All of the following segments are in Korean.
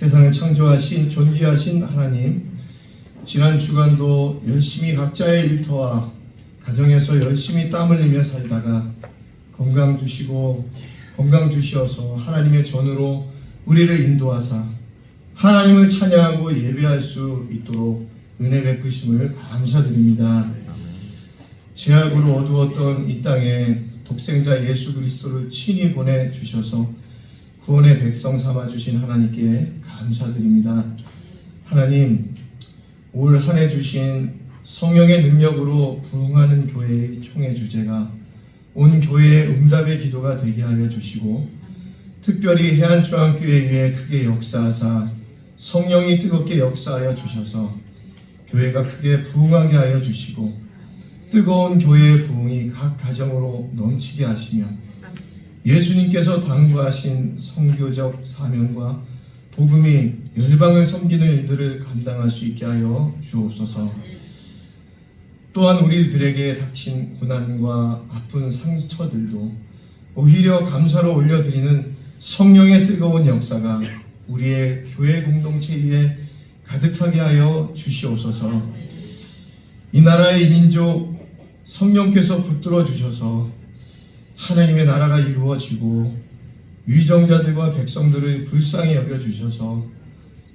세상을 창조하신 존귀하신 하나님, 지난 주간도 열심히 각자의 일터와 가정에서 열심히 땀 흘리며 살다가 건강 주시고 건강 주시어서 하나님의 전으로 우리를 인도하사 하나님을 찬양하고 예배할 수 있도록 은혜 베푸심을 감사드립니다. 제약으로 어두웠던 이 땅에 독생자 예수 그리스도를 친히 보내 주셔서 구원의 백성 삼아 주신 하나님께 감사드립니다. 하나님 올 한 해 주신 성령의 능력으로 부흥하는 교회의 총회 주제가 온 교회의 응답의 기도가 되게 하여 주시고 특별히 해안중앙교회 에 크게 역사하사 성령이 뜨겁게 역사하여 주셔서 교회가 크게 부흥하게 하여 주시고 뜨거운 교회의 부흥이 각 가정으로 넘치게 하시며 예수님께서 당부하신 성교적 사명과 복음이 열방을 섬기는 일들을 감당할 수 있게 하여 주옵소서. 또한 우리들에게 닥친 고난과 아픈 상처들도 오히려 감사로 올려드리는 성령의 뜨거운 역사가 우리의 교회 공동체 위에 가득하게 하여 주시옵소서. 이 나라의 민족 성령께서 붙들어 주셔서 하나님의 나라가 이루어지고 위정자들과 백성들을 불쌍히 여겨 주셔서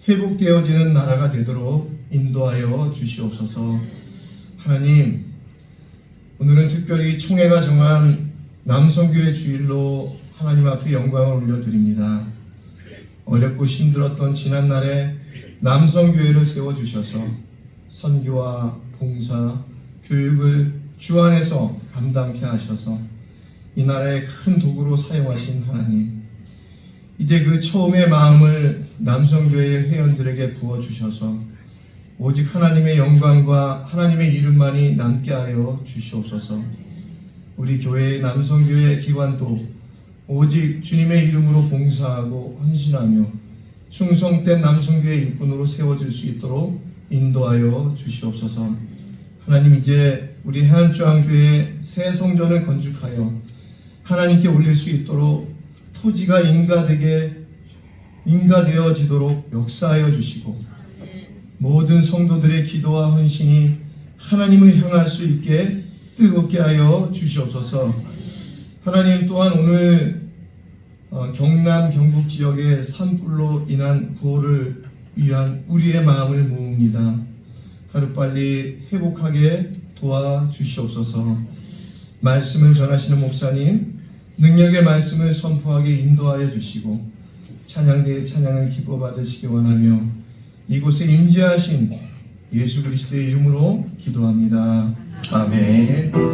회복되어지는 나라가 되도록 인도하여 주시옵소서. 하나님, 오늘은 특별히 총회가 정한 남성교회 주일로 하나님 앞에 영광을 올려드립니다. 어렵고 힘들었던 지난날에 남성교회를 세워주셔서 선교와 봉사, 교육을 주 안에서 감당케 하셔서 이 나라의 큰 도구로 사용하신 하나님, 이제 그 처음의 마음을 남성교회 회원들에게 부어주셔서 오직 하나님의 영광과 하나님의 이름만이 남게 하여 주시옵소서. 우리 교회의 남성교회 기관도 오직 주님의 이름으로 봉사하고 헌신하며 충성된 남성교회 일꾼으로 세워질 수 있도록 인도하여 주시옵소서. 하나님 이제 우리 해안중앙교회 새 성전을 건축하여 하나님께 올릴 수 있도록 토지가 인가되게 인가되어지도록 역사하여 주시고 모든 성도들의 기도와 헌신이 하나님을 향할 수 있게 뜨겁게 하여 주시옵소서. 하나님 또한 오늘 어, 경남 경북 지역의 산불로 인한 구호를 위한 우리의 마음을 모읍니다. 하루빨리 회복하게 도와주시옵소서. 말씀을 전하시는 목사님, 능력의 말씀을 선포하게 인도하여 주시고 찬양대의 찬양을 기뻐 받으시기 원하며 이곳에 임재하신 예수 그리스도의 이름으로 기도합니다. 아멘.